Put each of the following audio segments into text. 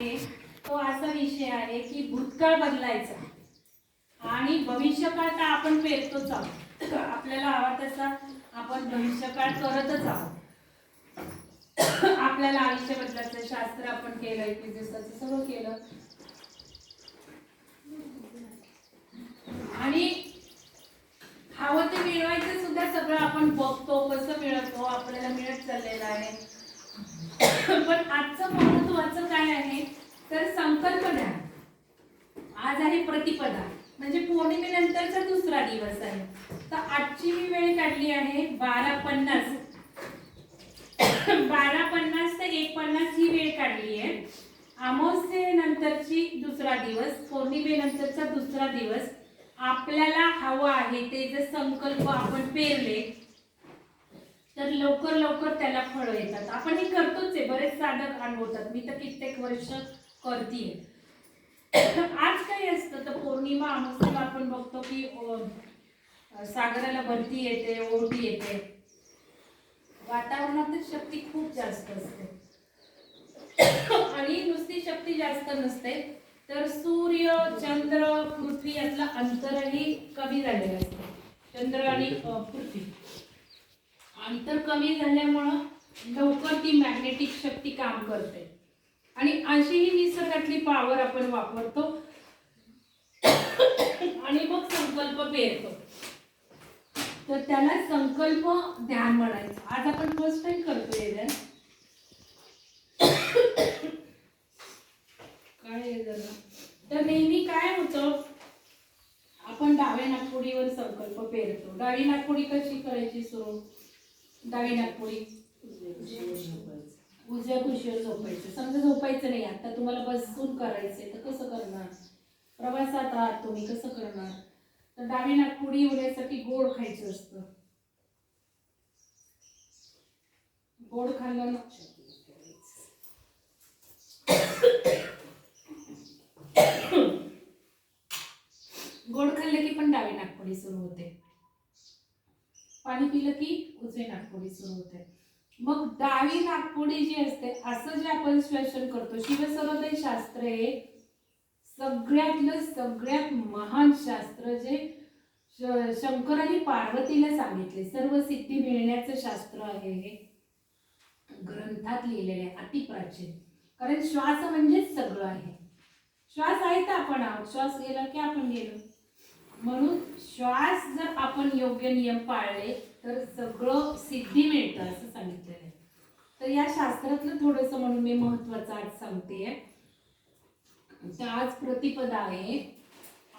तो असा विषय आहे की भूतकाळ बदलायचा आणि भविष्यकाळ तर आपण पेरतोच आहोत? आपल्याला हवा तसा आपण भविष्यकाळ करतच आहोत. आपल्याला आयुष्य बदलायचं शास्त्र आपण केलं एकविसाचं सगळं केलं. आणि हवं ते मिळवायचं सुद्धा सगळं आपण बघतो कसं मिळवतो आपल्याला मिळत चाललेलं आहे. पण आजचं महत्वाचं काय आहे? तर संकल्प ज्ञान आज आहे प्रतिपदा. म्हणजे पौर्णिमेनंतरचा दुसरा दिवस आहे. तर आजची मी वेळ काढली आहे बारा पन्नास. बारा पन्नास ते एक पन्नास ही वेळ काढली आहे. अमावस्येनंतरची दुसरा दिवस पौर्णिमेनंतरचा दुसरा दिवस. आपल्याला हवं आहे ते जे संकल्प आपण पेरले तर लवकर लवकर त्याला फळं येतात. आपण हे करतोच आहे. बरेच साधक अनुभवतात मी तर कित्येक वर्ष करतीये. आज काय असतं? तर पौर्णिमा अनुसार आपण बघतो की सागराला भरती येते ओटी येते. वातावरणातच शक्ती खूप जास्त असते. आणि नुसती शक्ती जास्त नसते तर सूर्य चंद्र पृथ्वी यातलं अंतरही कमी झालेलं असतं. चंद्र आणि पृथ्वी. अंतर कमी झाल्यामुळं लवकर ती मॅग्नेटिक शक्ती काम करते. आणि अशी ही निसर्गातली पॉवर आपण वापरतो. आणि मग संकल्प पेरतो. तर त्याला संकल्प ध्यान म्हणायचं. आज आपण फर्स्ट टाइम करतोय ध्यान काय आहे जरा तर नेहमी काय होतं? आपण डाव्या नागपुडीवर संकल्प पेरतो. डावी नागपुडी कशी करायची सुरू? डावी नागपुडी उजव्या खुशीवर झोपायचं. समजा झोपायचं नाही आता तुम्हाला बसून करायचंय तर कसं करणार? प्रवासात आहात तुम्ही कसं करणार? तर डावी नागपुडी होण्यासाठी गोड खायचं असतं. गोड खाल्लं गोड खाल्लं की पण डावी नागपुडी सुरू होते. पाणी पिलं की उजवी नागपुडी सुरू होते. मग डावी नागपुडी जी असते असं जे आपण श्वसन करतो शिवसरोदय शास्त्र हे सगळ्यातलं सगळ्यात महान शास्त्र जे शंकरांनी शंकराने पार्वतीला सांगितले सर्व सिद्धी मिळण्याचं शास्त्र आहे हे. ग्रंथात लिहिलेले आहे अतिप्राचीन कारण श्वास म्हणजेच सगळं आहे. श्वास आहे तर आपण आहोत. श्वास गेला की आपण गेलो. म्हणून श्वास जर आपण योग्य नियम पाळले तर सगळं सिद्धी मिळतं असं सांगितलेलं आहे. तर या शास्त्रातलं थोडंसं म्हणून मी महत्वाचं आज सांगते. तर आज प्रतिपदा आहे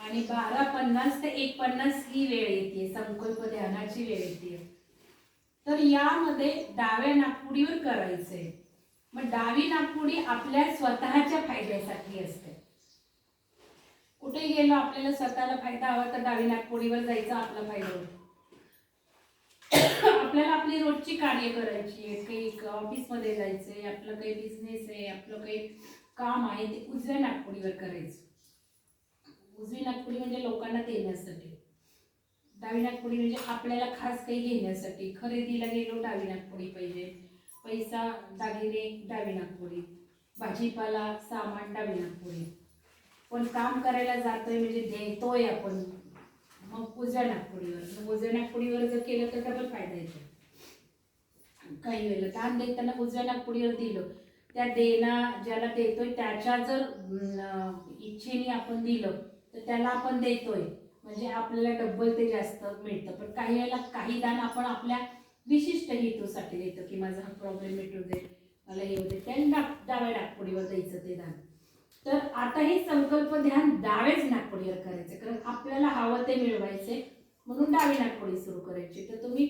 आणि बारा पन्नास ते एक पन्नास ही वेळ येते संकल्प ध्यानाची वेळ येते. तर यामध्ये डाव्या नागपुडीवर करायचंय. मग डावी नागपुडी आपल्या स्वतःच्या फायद्यासाठी असते. कुठे गेलो आपल्याला स्वतःला फायदा हवा तर डावी नागपुडीवर जायचा आपला फायदा होतो. आपल्याला आपली रोजची कार्य करायची आहे काही ऑफिसमध्ये जायचंय आपलं काही बिझनेस आहे आपलं काही काम आहे ते उजव्या नागपुडीवर करायचं. उजवी नागपुडी म्हणजे लोकांना देण्यासाठी. डावी नागपुडी म्हणजे आपल्याला खास काही घेण्यासाठी. खरेदीला गेलो डावी नागपुडी पाहिजे. पैसा दागिने डावी नागपुडी भाजीपाला सामान डावी नागपुडी पण काम करायला जातोय म्हणजे देतोय आपण. मग उजव्या नागपुडीवर मग उजव्या नागपुडीवर जर केलं तर डबल फायदा येतो. काही वेळेला. दान देताना उजव्या नागपुडीवर दिलं. त्या देणा ज्याला देतोय त्याच्या जर इच्छेने आपण दिलं तर त्याला आपण देतोय. म्हणजे आपल्याला डब्बल ते जास्त मिळतं. पण काही वेळेला काही दान आपण आपल्या विशिष्ट हेतूसाठी देतो की माझा हा प्रॉब्लेम मिटू दे मला येऊ दे त्या डाक डाव्या डाकपुडीवर द्यायचं ते दान. तर आता हे संकल्प ध्यान डावेच नागपुडीवर करायचं कारण आपल्याला हवं ते मिळवायचे म्हणून डावी नागपुडी सुरू करायची. तर तुम्ही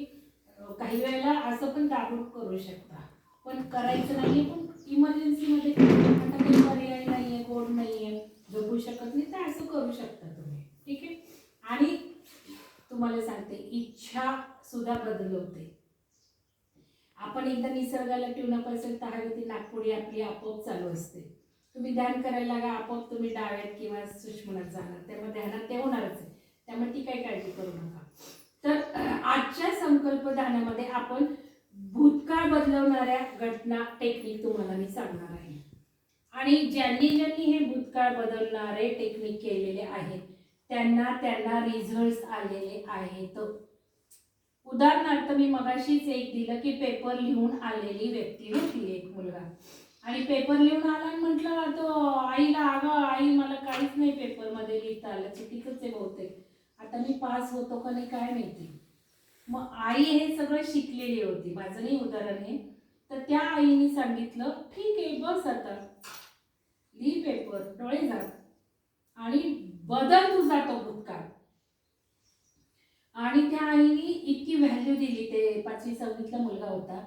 काही वेळेला असं पण दाबून करू शकता. पण करायचं नाही पण इमर्जन्सीमध्ये आता काही पर्याय नाही आहे गोड नाही आहे जगू शकत नाही तर असं करू शकता तुम्ही. ठीक आहे? आणि तुम्हाला सांगते इच्छा सुद्धा बदलवते. आपण एकदा निसर्गाला ट्यूनअप असेल तर हवी ती नागपुडी आपली आपोआप चालू असते. तुम्ही ध्यान करायला लागा आपोआप तुम्ही डाव्यात किंवा सुष्मनात जाणार. त्यामुळे ध्यानात ते होणारच आहे. त्यामुळे ती काही काळजी करू नका. तर आजच्या संकल्प ध्यानामध्ये आपण भूतकाळ बदलवणाऱ्या घटना टेक्निक तुम्हाला मी सांगणार आहे. आणि ज्यांनी ज्यांनी हे भूतकाळ बदलणारे टेक्निक केलेले आहेत त्यांना त्यांना रिझल्ट आलेले आहेत. उदाहरणार्थ मी मगाशीच एक दिलं की पेपर लिहून आलेली व्यक्ती होती एक मुलगा. आणि पेपर लिहून आला आणि म्हटलं तो आईला अगं आई मला काहीच नाही पेपरमध्ये लिहिता आलं चुकीचंच आहे बहुतेक. आता मी पास होतो का नाही काय माहिती. मग आई हे सगळं शिकलेली होती. माझं नाही उदाहरण हे. तर त्या आईने सांगितलं ठीक आहे बस आता. लिही पेपर डोळे झाक आणि बदल तुझा तो भूतकाळ. आणि त्या आईने इतकी व्हॅल्यू दिली. ते पाचवी सहावीतला मुलगा होता.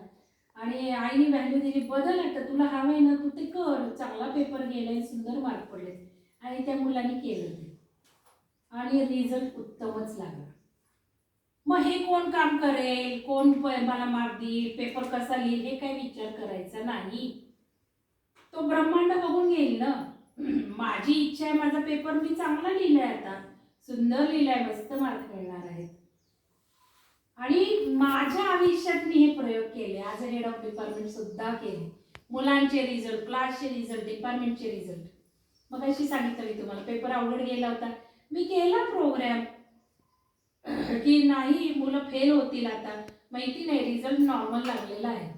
आणि आईने व्हॅल्यू दिली बदल आता तुला हवंय ना तू ते कर. चांगला पेपर गेलाय सुंदर मार्क पडले आणि त्या मुलाने केलं ते. आणि रिझल्ट उत्तमच लागला. मग हे कोण काम करेल? कोण मला मार्क देईल? पेपर कसा लिहिल? हे काही विचार करायचा नाही. तो ब्रह्मांड बघून घेईल ना. माझी इच्छा आहे माझा पेपर मी चांगला लिहिलाय आता. सुंदर लिहिलाय मस्त मार्क मिळणार आहेत. आणि माझ्या आयुष्यात मी हे प्रयोग केले. आज हेड ऑफ डिपार्टमेंट सुद्धा केले. मुलांचे रिझल्ट क्लासचे रिझल्ट डिपार्टमेंटचे रिझल्ट मग अशी सांगितलं मी तुम्हाला. पेपर अवघड गेला होता. मी केला प्रोग्राम की नाही मुलं फेल होतील आता. माहिती नाही रिझल्ट नॉर्मल लागलेला आहे.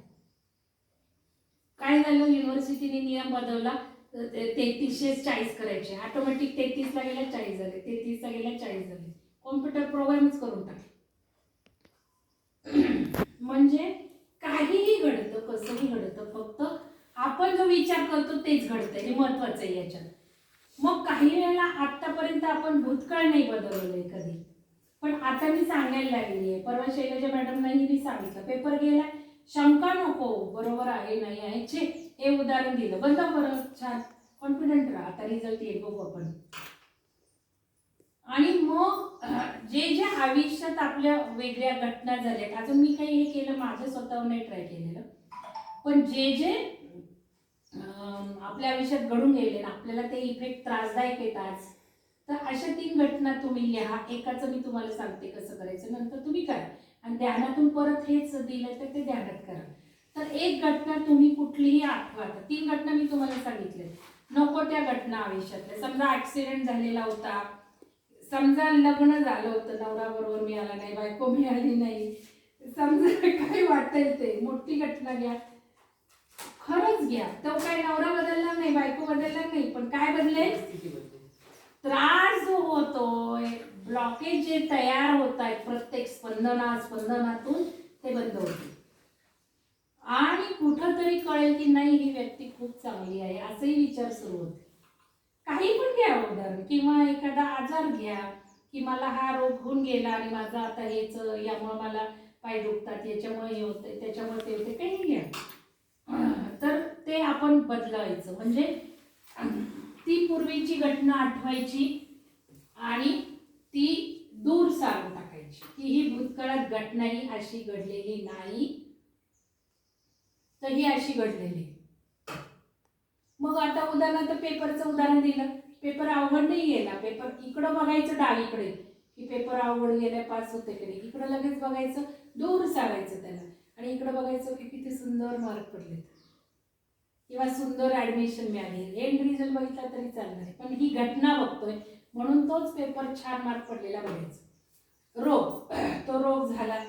काय झालं? युनिव्हर्सिटीने नियम बदलला. तेहतीसशे चाळीस करायचे. ऑटोमॅटिक तेहतीसला गेल्या चाळीस झाले. तेहतीसला गेल्या चाळीस झाले. कॉम्प्युटर प्रोग्रामच करून टाकले. म्हणजे काहीही घडतं कसंही घडतं फक्त आपण जो विचार करतो तेच घडतं हे महत्वाचं आहे याच्यात. मग काही वेळेला आतापर्यंत आपण भूतकाळ नाही बदलवलंय कधी. पण आता मी सांगायला लागली आहे. परवा शैलजा मॅडमनाही मी सांगितलं. पेपर गेला शंका नको बरोबर आहे नाही आहे छे हे उदाहरण दिलं. बंद बरं छान. कॉन्फिडंट राहा. आता रिझल्ट येईल बघू आपण. आणि मग जे जे आयुष्यात आपल्या वेगळ्या घटना झाल्यात अजून मी काही हे केलं माझं स्वतः नाही ट्राय केलेलं. पण जे जे आपल्या आयुष्यात घडून गेले ना आपल्याला ते इफेक्ट त्रासदायक येतात. आज तर अशा तीन घटना तुम्ही लिहा. एकाचं मी तुम्हाला सांगते कसं करायचं नंतर तुम्ही करा. आणि ध्यानातून परत हेच दिलं तर ते ध्यानात करा. तर एक घटना तुम्ही कुठलीही आठवा. तीन घटना मी तुम्हाला सांगितल्या. नको त्या घटना आयुष्यातल्या. समजा ऍक्सिडेंट झालेला होता. समजा लग्न झालं होतं नवरा बरोबर मिळाला नाही बायको मिळाली नाही. समजा काय वाटेल ते मोठी घटना घ्या. खरंच घ्या. तो काय नवरा बदलला नाही बायको बदलला नाही पण काय बदलेल? त्रास जो होतोय ब्लॉकेज जे तयार होत आहेत प्रत्येक स्पंदना स्पंदनातून ते बंद होते आणि कुठंतरी कळेल की नाही ही व्यक्ती खूप चांगली आहे असेही विचार सुरू होते. काही पण घ्या उदाहरण किंवा एखादा आजार घ्या की मला हा रोग होऊन गेला आणि माझा आता हेच यामुळे मला पाय दुखतात याच्यामुळे हे होतंय त्याच्यामुळे ते होते काही घ्या. तर ते आपण बदलायचं. म्हणजे ती पूर्वीची घटना आठवायची आणि ती दूर सारून टाकायची की ही भूतकाळात घटना ही अशी घडलेली नाही. तर ही अशी घडलेली. मग आता उदाहरणार्थ पेपरचं उदाहरण दिलं. पेपर अवघड नाही गेला. पेपर इकडं बघायचं डावीकडे. की पेपर अवघड गेला पास होते की नाही? इकडं लगेच बघायचं दूर सारायचं त्याला. आणि इकडं बघायचं की किती सुंदर मार्क पडले किंवा सुंदर ऍडमिशन मिळाली. एंड रिझल्ट बघितला तरी चालणार. आहे पण ही घटना बघतोय. म्हणून तोच पेपर छान मार्क पडलेला बघायचा. रोग. तो रोग झाला.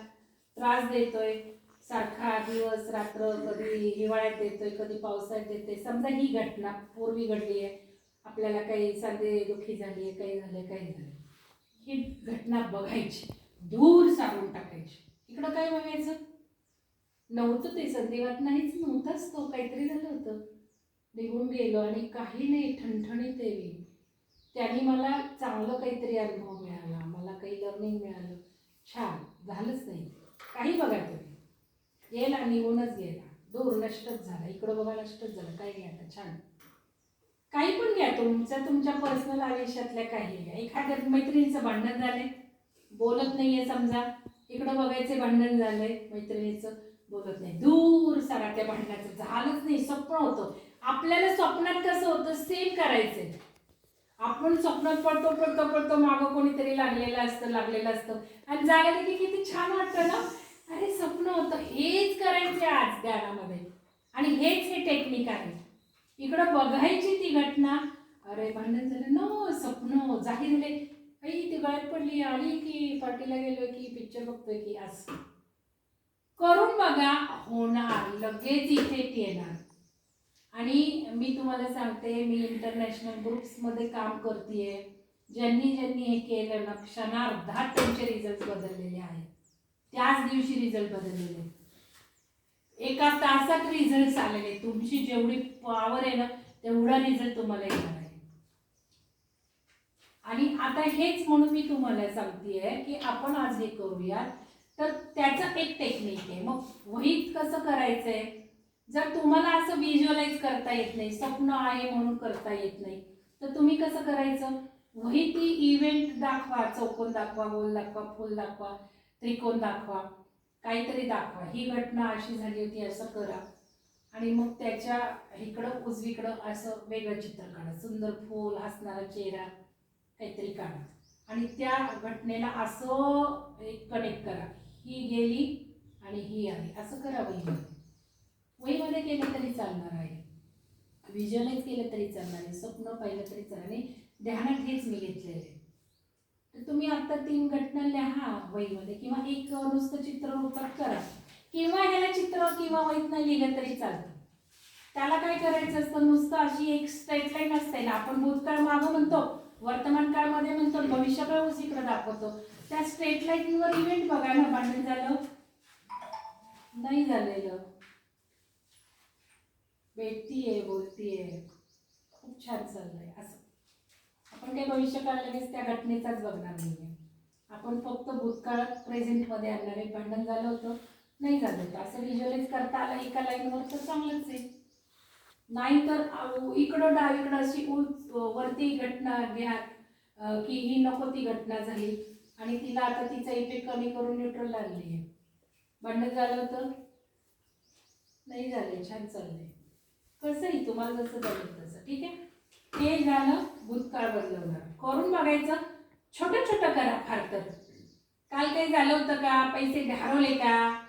त्रास देतोय. सारखा दिवस रात्र कधी हिवाळ्यात देतोय कधी पावसाळ्यात देतोय समजा ही घटना पूर्वी घडली आहे. आपल्याला काही सांधे दुखी झाली आहे काही झालं काही झालं ही घटना बघायची दूर सारून टाकायची. इकडं काय बघायचं? नव्हतं ते संदेवात नाहीच नव्हताच तो. काहीतरी झालं होतं. निघून गेलो आणि काही नाही ठणठणीत आहे त्याने मला चांगलं काहीतरी अनुभव मिळाला मला काही लर्निंग मिळालं. छान झालंच नाही. काही बघायचं. गेला निघूनच गेला. दूर नष्टच झाला. इकडं बघा नष्टच झालं. काही नाही आता? छान. काही पण घ्या तुमच्या तुमच्या पर्सनल आयुष्यातल्या काही घ्या. एखाद्या मैत्रिणीचं भांडण झालंय. बोलत नाहीये समजा. इकडं बघायचे भांडण झालंय मैत्रिणीचं. बोलत नाही. दूर सारा त्या भांडणाचं. झालंच नाही. स्वप्न होतं. आपल्याला स्वप्नात कसं होतं? सेम करायचंय. आपण स्वप्नात पडतो पडतो पडतो मागं कोणीतरी लागलेलं असतं लागलेलं असतं. आणि जायला की किती छान वाटतं ना? अरे स्वप्न होतं हेच करायचे आज ध्यानामध्ये आणि हेच हे टेक्निक आहे. इकडं बघायची ती घटना. अरे भांडण झालं. नो स्वप्न. जाहीर झाले. काही ती गळ्यात पडली. आली की पार्टीला गेलो की पिक्चर बघतोय की असं. करून बघा. होणार. लगेच इथे येणार. आणि मी तुम्हाला सांगते मी इंटरनॅशनल ग्रुप्समध्ये काम करते ज्यांनी ज्यांनी हे केलं ना क्षणार्धात त्यांचे रिझल्ट बदललेले आहेत. त्याच दिवशी रिझल्ट बदललेले. एका तासात रिझल्ट आलेले. तुमची जेवढी पॉवर आहे ना तेवढा रिझल्ट तुम्हाला येणार आहे. आणि आता हेच म्हणून मी तुम्हाला सांगतेय की आपण आज हे करूयात. तर त्याचं एक टेक्निक आहे. मग वहीत कसं करायचंय? जर तुम्हाला असं व्हिज्युअलाइज करता येत नाही स्वप्न आहे म्हणून करता येत नाही तर तुम्ही कसं करायचं? वही ती इव्हेंट दाखवा चौकोन दाखवा गोल दाखवा फुल दाखवा. त्रिकोण दाखवा. काहीतरी दाखवा. ही घटना अशी झाली होती असं करा. आणि मग त्याच्या इकडं उजवीकडं असं वेगळं चित्र काढा. सुंदर फूल हसणारा चेहरा काहीतरी काढा. आणि त्या घटनेला असं एक कनेक्ट करा. ही गेली आणि ही आली. असं करा वहीमध्ये. वहीमध्ये केलं तरी चालणार आहे. व्हिज्युअलाइज केलं तरी चालणार आहे. स्वप्न पाहिलं तरी चालणार आणि ध्यानात हेच मी घेतलेलं आहे. तर तुम्ही आता तीन घटना लिहा वहीमध्ये किंवा एक नुसतं चित्र रूपात करा. किंवा ह्याला चित्र किंवा वहीत नाही लिहिलं तरी चालतं. त्याला काय करायचं असतं? नुसतं अशी एक स्ट्रेट लाईन असते ना. आपण भूतकाळ मागं म्हणतो वर्तमान काळामध्ये म्हणतो भविष्यकाळ उजवीकडे दाखवतो. त्या स्ट्रेट लाईनवर इव्हेंट बघा ना भांडण झालं. नाही झालेलं. भेटतीये बोलतीये. खूप छान चाललंय असं. आपण काही भविष्यकाळ लगेच त्या घटनेचाच बघणार नाहीये. आपण फक्त भूतकाळात प्रेझेंटमध्ये आणणार आहे. भांडण झालं होतं नाही झालं होतं. असं व्हिज्युअलाइज करता आलं एका लाईनवर तर चांगलंच आहे. नाही तर इकडं डावीकडं अशी उच वरती घटना घ्या की ही नको ती घटना झाली. आणि तिला आता तिचा इफेक्ट कमी करून न्यूट्रल लागली आहे. भांडण झालं होतं नाही झालं छान चाललंय. कसंही तुम्हाला जसं जमेल तसं. ठीक आहे? हे झालं भूतकाळ बदलवणार. करून बघायचं छोटं छोटं करा फार तर. काल काही झालं होतं का? पैसे हरवले का?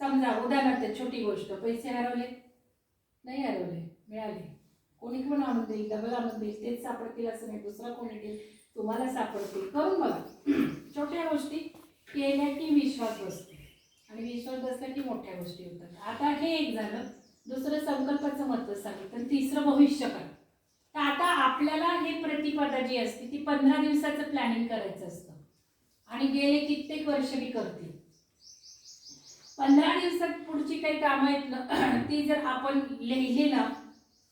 समजा उदाहरणार्थ छोटी गोष्ट पैसे हरवले? नाही हरवले मिळाले. कोणी पण आणून देईल डबल आणून देईल तेच सापडतील असं नाही दुसरा कोणी देईल तुम्हाला सापडतील. करून बघा. छोट्या गोष्टी केल्या की विश्वास बसतो. आणि विश्वास बसला की मोठ्या गोष्टी होतात. आता हे एक झालं. दुसरं संकल्पाचं महत्त्व सांगितलं तिसरं तिसरं भविष्यकाळ तर आता आपल्याला हे प्रतिपदा जी असते ती पंधरा दिवसाचं प्लॅनिंग करायचं असतं. आणि गेले कित्येक वर्ष मी करते. पंधरा दिवसात पुढची काही कामं आहेत ना ती जर आपण लिहिली ना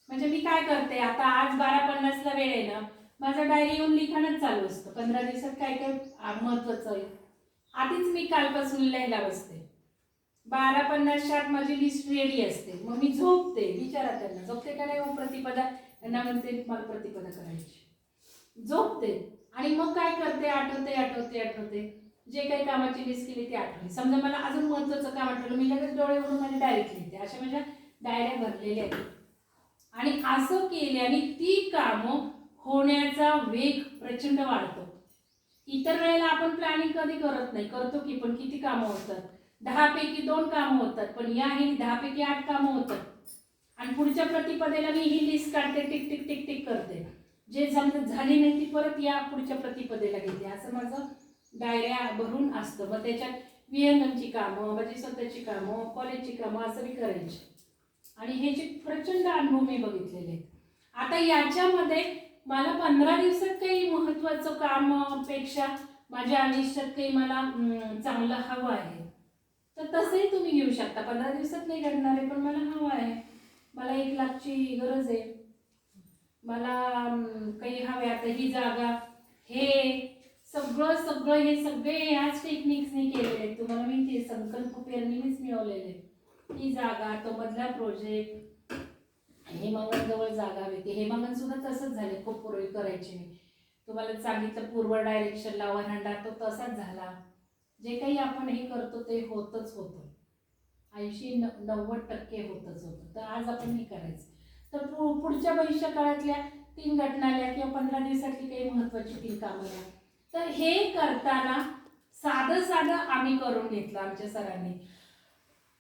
म्हणजे मी काय करते आता आज बारा पन्नासला वेळ आहे ना माझं डायरी येऊन लिखाणच चालू असतं. पंधरा दिवसात काय काय महत्वाचं आहे. आधीच मी कालपासून लिहायला बसते. बारा पन्नासच्या आत माझी लिस्ट रेडी असते. मग मी झोपते विचारा त्यांना. झोपते का नाही हो प्रतिपदा? त्यांना म्हणते मला प्रतिपदा करायची. झोपते. आणि मग काय करते? आठवते आठवते आठवते. जे काही कामाची लिस्ट केली ती आठवली समजा मला अजून महत्त्वाचं काम आठवलं. मी लगेच डोळे उघडून माझी डायरेक्ट लिहिते. अशा माझ्या डायऱ्या भरलेल्या आहेत. आणि असं केल्याने ती कामं होण्याचा वेग प्रचंड वाढतो. इतर वेळेला आपण प्लॅनिंग कधी करत नाही. करतो की पण किती कामं होतात? दहापैकी दोन कामं होतात. पण या हे दहापैकी आठ कामं होतात. आणि पुढच्या प्रतिपदेला मी ही लिस्ट काढते टिक टिक टिक टिक करते. जे समजा झाली नाही ती परत या पुढच्या प्रतिपदेला घेते. असं माझं डायऱ्या भरून असतं. मग त्याच्यात विहंगमची कामं माझी स्वतःची कामं कॉलेजची कामं असं मी करायची. आणि हे जे प्रचंड अनुभव मी बघितलेले आहेत. आता याच्यामध्ये मला पंधरा दिवसात काही महत्त्वाचं कामपेक्षा माझ्या आयुष्यात काही मला चांगलं हवं आहे. तर तसंही तुम्ही घेऊ शकता. पंधरा दिवसात नाही घडणार आहे पण मला हवं आहे. मला एक लाखची गरज आहे. मला काही हवे आता ही जागा. हे सगळं सगळं हे सगळे ह्याच टेक्निक्सने केलेले आहेत. तुम्हाला माहिती ते संकल्प पेरणीनेच मिळवलेले ही जागा तो मधला प्रोजेक्ट हेमांगणजवळ जागा होती. हेमांगण सुद्धा तसंच झाले खूप पूर्वी करायचे मी. तुम्हाला सांगितलं पूर्व डायरेक्शनला वरांडा तो तसाच झाला. जे काही आपण हे करतो ते होतच होतं. ऐंशी न नव्वद टक्के होतच होतं. तर आज आपण हे करायचं. तर पु- पुढच्या भविष्य काळातल्या तीन घटना आल्या किंवा पंधरा दिवसातली काही महत्त्वाची तीन कामं आल्या तर हे करताना साधं साधं आम्ही करून घेतलं आमच्या सरांनी.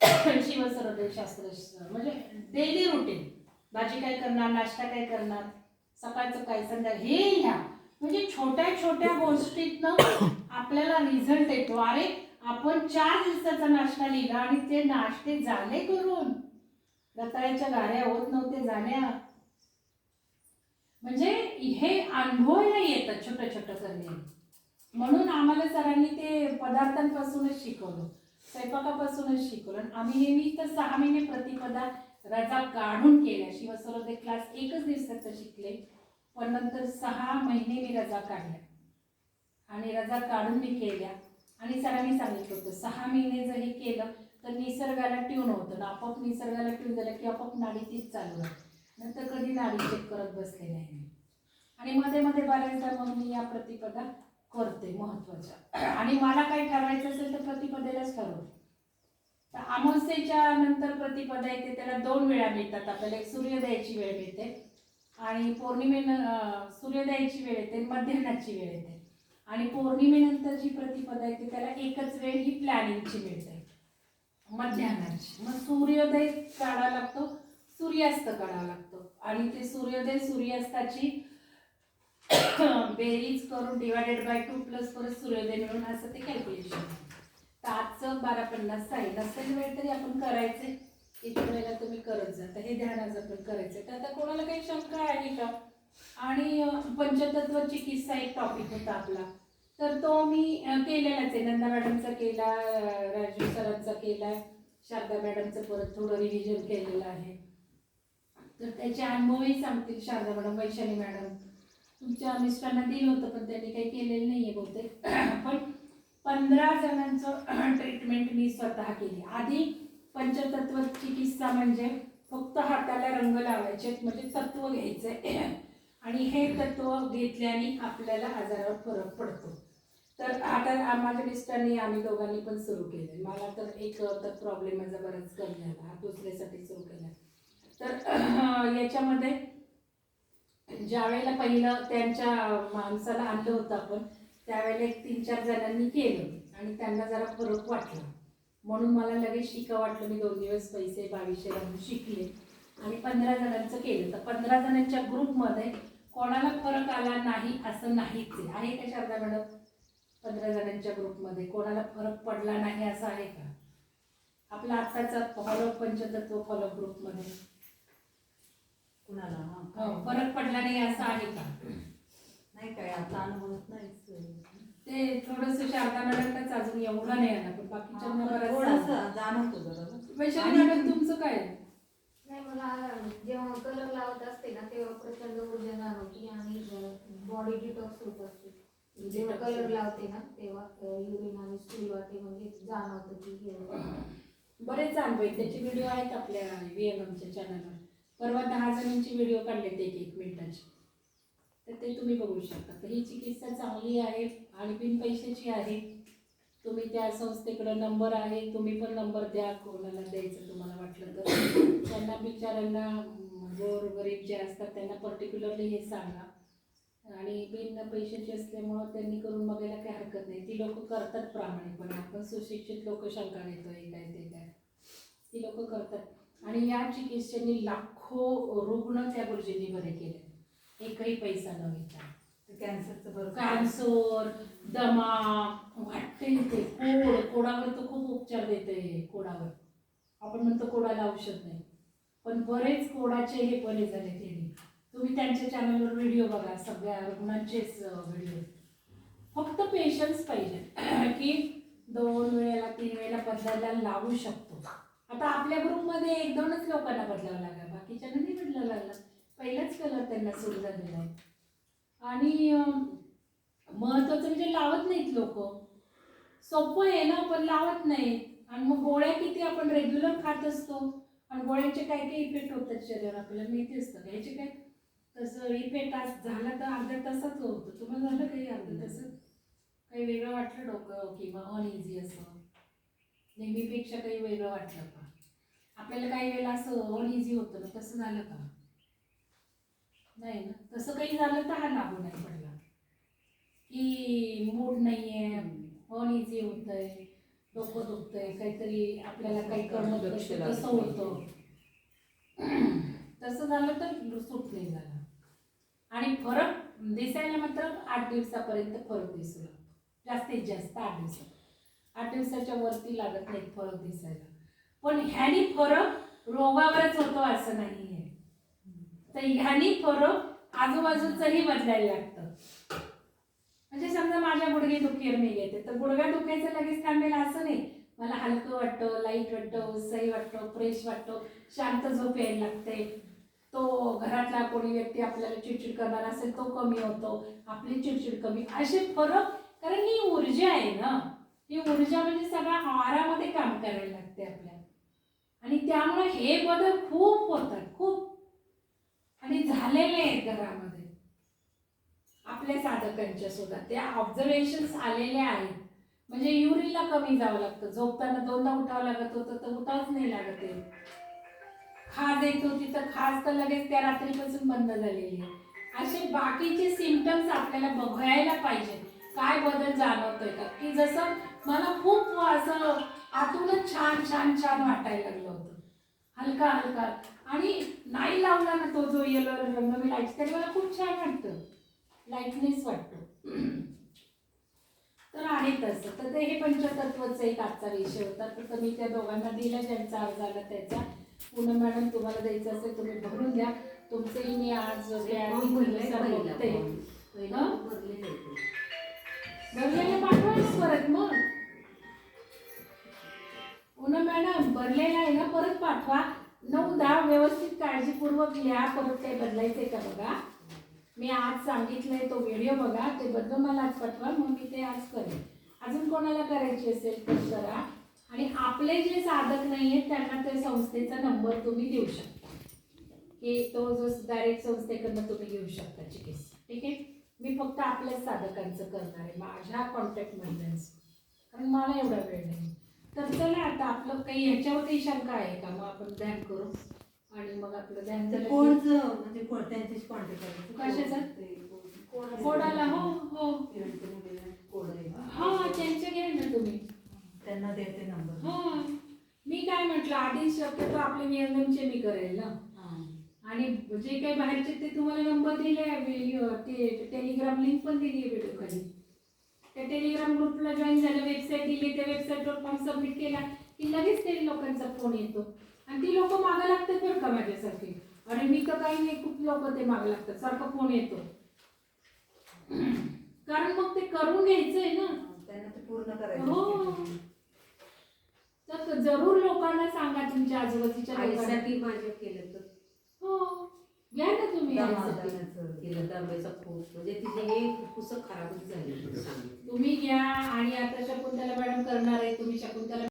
शिवसरोदय शास्त्र म्हणजे डेली रुटीन भाजी काय करणार नाश्ता काय करणार सकाळचं काय संध्या हे ह्या. म्हणजे छोट्या छोट्या गोष्टीतनं आपल्याला रिझल्ट येतो. अरे आपण चार दिवसाचा नाश्ता लिहिला आणि ते नाश्ते झाले करून. रताळ्याच्या गाड्या होत नव्हते जाण्या. म्हणजे हे अनुभवायला येतात छोटं छोटं करणे. म्हणून आम्हाला सरांनी ते पदार्थांपासूनच शिकवलं. स्वयंपाकापासूनच शिकवलं. आणि आम्ही नेहमी तर सहा महिने प्रतिपदा रजा काढून केल्या. शिवसरोदय क्लास एकच दिवसाचा शिकले. पण नंतर सहा महिने मी रजा काढल्या. आणि रजा काढून मी केल्या. आणि सरांनी सांगितलं होतं सहा महिने जर हे केलं तर निसर्गाला ट्यून होतं ना. आपोआप निसर्गाला ट्यून झालं की आपोआप नाडी तीच चालू राहते. नंतर कधी नाडी चेक करत बसले नाही मी. आणि मध्ये मध्ये बऱ्याचदा मग मी या प्रतिपदा करते महत्त्वाच्या आणि मला काही ठरवायचं असेल तर प्रतिपदेलाच ठरवते. तर अमावस्येच्या नंतर प्रतिपदा येते त्याला दोन वेळा मिळतात. आपल्याला एक सूर्योदयाची वेळ मिळते आणि पौर्णिमेनं सूर्योदयाची वेळ येते मध्यान्हाची वेळ येते. आणि पौर्णिमेनंतर जी प्रतिपदा येते त्याला एकच वेळ ही प्लॅनिंगची मिळते. मध्यानाची मग सूर्योदय काढावा लागतो सूर्यास्त काढावा लागतो. आणि ते सूर्योदय सूर्यास्ताची बेरीज करून डिवायडेड बाय टू प्लस परत सूर्योदय मिळून असं ते कॅल्क्युलेशन तर आजचं बारा पन्नास आहे नसेल वेळ तरी आपण करायचे. इतर वेळेला तुम्ही करत जा. तर हे ध्यानाचं पण करायचं. तर आता कोणाला काही शंका आहे का? आणि अं, पंचतत्व चिकित्सा एक टॉपिक होता आपला. तर तो मी केलेलाच आहे. नंदा मॅडमचा केला राजू सरांचा केला शारदा मॅडमचं परत थोडं रिव्हिजन केलेलं आहे. तर त्याचे अनुभवही सांगतील शारदा मॅडम वैशाली मॅडम. तुमच्या मिस्टरांना दिलं होतं पण त्यांनी काही केलेलं नाही आहे बहुतेक. पण पंधरा जणांचं ट्रीटमेंट मी स्वतः केली. आधी पंचतत्व चिकित्सा म्हणजे फक्त हाताला रंग लावायचे म्हणजे तत्व घ्यायचे आणि हे तत्व घेतल्याने आपल्याला आजारावर फरक पडतो. तर आता माझ्या मिस्टरांनी आम्ही दोघांनी पण सुरू केलं मला तर एक तर प्रॉब्लेम माझा बराच कमी झाला. हा दुसऱ्यासाठी सुरू केला तर याच्यामध्ये ज्या वेळेला पहिलं त्यांच्या माणसाला आणलं होतं आपण त्यावेळेला एक तीन चार जणांनी केलं आणि त्यांना जरा फरक वाटला. म्हणून मला लगेच शिका वाटलं. मी दोन दिवस पैसे बावीसशे घालून शिकले. आणि पंधरा जणांचं केलं. तर पंधरा जणांच्या ग्रुपमध्ये कोणाला फरक आला नाही असं नाहीच आहे. आहे का शारदा मॅडम? पंधरा जणांच्या ग्रुपमध्ये कोणाला फरक पडला नाही असं आहे का? आपला आत्ताचा फॉलो पंचतत्व फॉलो ग्रुपमध्ये कुणाला? हा? फरक पडला नाही असं आहे का? नाही काय आता अनुभवत नाहीच ते थोडस शारदा मॅडमलाच अजून एवढं नाही आलं पण बाकीच्यांना बरंच थोडस. जाणवतो जरा वैशाली मॅडम तुमचं काय आहे? नाही मला जेव्हा कलर लावत असते ना तेव्हा प्रचंड ऊर्जा जाणवते आणि बॉडी डिटॉक्स होत असते. जेव्हा कलर लावते ना तेव्हा युरिन आणि स्टूल वाटे म्हणजे जाणवतं की हे बरेच आहेत त्याचे व्हिडिओ आहेत आपल्या व्हीएमएमच्या चॅनलवर परवा दहा जणांची व्हिडिओ काढलेत एक एक मिनिटाचे. तर ते तुम्ही बघू शकता. तर ही चिकित्सा चांगली आहे आणि बिन पैशाची आहे. तुम्ही त्या संस्थेकडे नंबर आहे तुम्ही पण नंबर द्या कोणाला द्यायचं तुम्हाला वाटलं तर. त्यांना बिचाऱ्यांना गोर गरीब जे असतात त्यांना पर्टिक्युलरली हे सांगा. आणि बिन पैशाची असल्यामुळं त्यांनी करून बघायला काही हरकत नाही. ती लोक करतात प्रामाणिकपणे. आपण सुशिक्षित लोक शंका घेतोय काय ते काय. ती लोक करतात. आणि या चिकित्सेने लाखो रुग्ण त्या गुरुजींनी बरे केले. एकही पैसा न घेता. कॅन्सरचं बरं कॅन्सर दमा वाटते ते कोड कोडावर तर खूप उपचार देते कोडावर. आपण म्हणतो कोडाला औषध नाही. पण बरेच कोडाचे हे बरे झाले त्यांनी तुम्ही त्यांच्या चॅनलवर व्हिडिओ बघा सगळ्या रुग्णांचेच व्हिडिओ फक्त पेशन्स पाहिजे. की दोन वेळेला तीन वेळेला बदलायला लावू शकतो. आता आपल्या ग्रुपमध्ये एक दोनच लोकांना बदलावं लागला. बाकीच्यांना नाही बदलावं लागला. पहिलाच कलर त्यांना सुरू झालेला आहे. आणि अं, महत्वाचं म्हणजे लावत नाहीत लोक. सोपं आहे ना पण लावत नाहीत आणि मग गोळ्या किती आपण रेग्युलर खात असतो. आणि गोळ्यांचे काय काय इफेक्ट होतात शरीरावर आपल्याला माहिती असतं. घ्यायचे काय? तसं इफेक्ट आज झाला तर अर्ध्या तासाच होतं. तुम्हाला झालं काही अर्ध्या तासात? काही वेगळं वाटलं डोकं? किंवा अनइझी असं? नेहमीपेक्षा काही वेगळं वाटलं का? आपल्याला काही वेळेला असं अनइझी होतं ना तसं झालं का? नाही ना. तसं काही झालं तर हा लागू नाही पडला. की मूड नाही आहे अनइझी होत आहे डोकं दुखतंय काहीतरी आपल्याला काही करणं नाही. होतं. तसं झालं तर सूट नाही झाला. आणि फरक दिसायला मात्र आठ दिवसापर्यंत फरक दिसू लागतो जास्तीत जास्त आठ दिवसात आठ दिवसाच्या वरती लागत नाही फरक दिसायला. पण ह्यानी फरक रोगावरच होतो असं नाही आहे तर ह्यानी फरक आजूबाजूचंही बदलायला लागतं. म्हणजे समजा माझ्या गुडघे दुखीवर मी येते तर गुडघा दुखायचं लगेच थांबेल असं नाही. मला हलकं वाटतं लाइट वाटतं उत्साही वाटतं फ्रेश वाटतं शांत झोप यायला लागते. तो घरातला कोणी व्यक्ती आपल्याला चिडचिड करणार असेल तो कमी होतो. आपली चिडचिड कमी. असे फरक कारण ही ऊर्जा आहे ना. ही ऊर्जा म्हणजे सगळ्या आहारामध्ये काम करायला लागते आपल्याला. आणि त्यामुळे हे बदल खूप होतात खूप. आणि झालेले आहेत घरामध्ये. आपल्या साधकांच्या सुद्धा त्या ऑब्झर्वेशन आलेले आहेत. म्हणजे युरिनला कमी जावं लागतं. झोपताना दोनदा उठावं लागत होतं तर उठावच नाही लागत आहे. खाज येत होती तर खाज तर लगेच त्या रात्रीपासून बंद झालेली आहे. असे बाकीचे सिमटम्स आपल्याला बघायला पाहिजे. काय बदल जाणवतोय का? की जसं मला खूप असं आतूनच छान छान छान वाटायला लागलं होतं. हलका हलका. आणि नाही लावला ना तो जो येलो रंग मी लाइट तरी मला खूप छान वाटतं. लाईटनेस वाटतं. तर आहे तसं. तर ते हे पंचतत्वचं एक आजचा विषय होता. तर मी त्या दोघांना दिला ज्यांचा अर्ज आला त्याचा. पूनम मॅडम तुम्हाला द्यायचं असेल तुम्ही भरून द्या. तुमचंही मी आज बघते. भरलेला पाठवायच परत मग. पूनम मॅडम भरलेला आहे ना? परत पाठवा. नऊ दहा व्यवस्थित काळजीपूर्वक लिहा. परत काही बदलायचंय का बघा? मी आज सांगितलंय तो व्हिडिओ बघा ते बदलून मला आज पाठवा मग मी ते आज करेन. अजून कोणाला करायची असेल तर करा. आणि आपले जे साधक नाही आहेत त्यांना त्या संस्थेचा नंबर तुम्ही देऊ शकता. की तो जो डायरेक्ट संस्थेकडनं तुम्ही घेऊ शकता चिकित्स ठीक आहे? मी फक्त आपल्याच साधकांचं करणार आहे माझ्या कॉन्टॅक्ट मधल्यांचं कारण मला एवढा वेळ नाही. तर चला आता आपलं काही ह्याच्यावर काही शंका आहे का? मग आपण ध्यान करू. आणि मग आपलं ध्यान ते झालं की- कोणचं म्हणजे कोण त्यांच्याशी कॉन्टॅक्ट करायचं? कशाचं? कोणाला? हो हो. कोड आहे. हा त्यांचे घ्या ना तुम्ही. त्यांना देते नंबर. हो. मी काय म्हटलं आधी शक्यतो आपले नियमचे मी करेल ना. आणि जे काही बाहेरचे ते तुम्हाला नंबर दिले ते टेलिग्राम लिंक पण दिली आहे व्हिडिओ खाली. त्या टेलिग्राम ग्रुपला जॉईन झालं वेबसाईट दिली त्या वेबसाईटवर फॉर्म सबमिट केला की लगेच ते लोकांचा फोन येतो. आणि ती लोक मागा लागतात बरं का माझ्यासारखी. अरे मी तर काही नाही खूप लोक ते मागा लागतात. सारखं फोन येतो. कारण मग ते करून घ्यायचंय ना. त्यांना पूर्ण करायचं हो. जरूर लोकांना सांगा तुमच्या आजूबाजूच्या लोकांसाठी माझ्या केलं तर. हो. घ्या ना तुम्ही केलं दरवाजा म्हणजे तिचे हे फुफ्फुसं खराबच झाले तुम्ही घ्या. आणि आता शकुंतला मॅडम करणार आहे तुम्ही शकुंतला